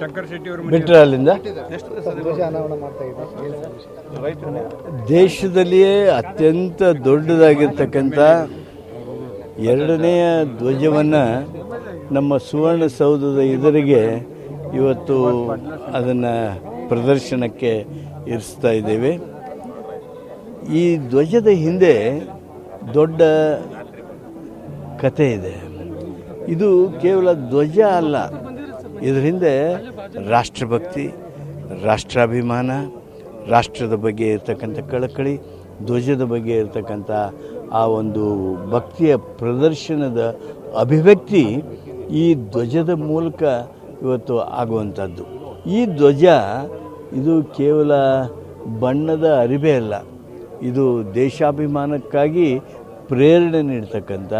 ಶಂಕರ್ ಶೆಟ್ಟಿ ಅವರು ಬಿಟ್ಟರೆ ಅಲ್ಲಿಂದ ದೇಶದಲ್ಲಿಯೇ ಅತ್ಯಂತ ದೊಡ್ಡದಾಗಿರ್ತಕ್ಕಂಥ ಎರಡನೆಯ ಧ್ವಜವನ್ನು ನಮ್ಮ ಸುವರ್ಣಸೌಧದ ಎದುರಿಗೆ ಇವತ್ತು ಅದನ್ನು ಪ್ರದರ್ಶನಕ್ಕೆ ಇರಿಸ್ತಾ ಇದ್ದೇವೆ. ಈ ಧ್ವಜದ ಹಿಂದೆ ದೊಡ್ಡ ಕತೆ ಇದೆ. ಇದು ಕೇವಲ ಧ್ವಜ ಅಲ್ಲ ಇದರ ಹಿಂದೆ ರಾಷ್ಟ್ರಭಕ್ತಿ, ರಾಷ್ಟ್ರಾಭಿಮಾನ, ರಾಷ್ಟ್ರದ ಬಗ್ಗೆ ಇರತಕ್ಕಂಥ ಕಳಕಳಿ, ಧ್ವಜದ ಬಗ್ಗೆ ಇರತಕ್ಕಂಥ ಆ ಒಂದು ಭಕ್ತಿಯ ಪ್ರದರ್ಶನದ ಅಭಿವ್ಯಕ್ತಿ ಈ ಧ್ವಜದ ಮೂಲಕ ಇವತ್ತು ಆಗುವಂಥದ್ದು. ಈ ಧ್ವಜ ಇದು ಕೇವಲ ಬಣ್ಣದ ಅರಿವೆ ಅಲ್ಲ. ಇದು ದೇಶಾಭಿಮಾನಕ್ಕಾಗಿ ಪ್ರೇರಣೆ ನೀಡ್ತಕ್ಕಂಥ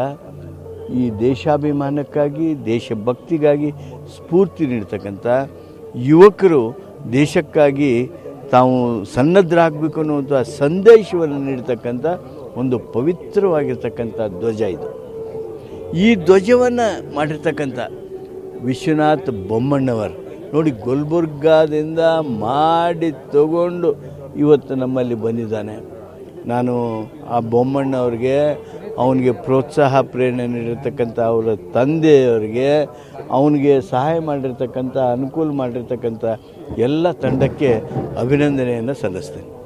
ಈ ದೇಶಾಭಿಮಾನಕ್ಕಾಗಿ, ದೇಶಭಕ್ತಿಗಾಗಿ ಸ್ಫೂರ್ತಿ ನೀಡ್ತಕ್ಕಂಥ ಯುವಕರು ದೇಶಕ್ಕಾಗಿ ತಾವು ಸನ್ನದ್ಧರಾಗಬೇಕು ಅನ್ನುವಂಥ ಸಂದೇಶವನ್ನು ನೀಡ್ತಕ್ಕಂಥ ಒಂದು ಪವಿತ್ರವಾಗಿರ್ತಕ್ಕಂಥ ಧ್ವಜ ಇದು. ಈ ಧ್ವಜವನ್ನು ಮಾಡಿರ್ತಕ್ಕಂಥ ವಿಶ್ವನಾಥ್ ಬೊಮ್ಮಣ್ಣವರು. ನೋಡಿ, ಗುಲ್ಬರ್ಗಾದಿಂದ ಮಾಡಿ ತಗೊಂಡು ಇವತ್ತು ನಮ್ಮಲ್ಲಿ ಬಂದಿದ್ದಾನೆ. ನಾನು ಆ ಬೊಮ್ಮಣ್ಣ ಅವ್ರಿಗೆ ಅವನಿಗೆ ಪ್ರೋತ್ಸಾಹ, ಪ್ರೇರಣೆ ನೀಡಿರ್ತಕ್ಕಂಥ ಅವರ ತಂದೆಯವರಿಗೆ ಅವನಿಗೆ ಸಹಾಯ ಮಾಡಿರ್ತಕ್ಕಂಥ, ಅನುಕೂಲ ಮಾಡಿರ್ತಕ್ಕಂಥ ಎಲ್ಲ ತಂಡಕ್ಕೆ ಅಭಿನಂದನೆಯನ್ನು ಸಲ್ಲಿಸ್ತೇನೆ.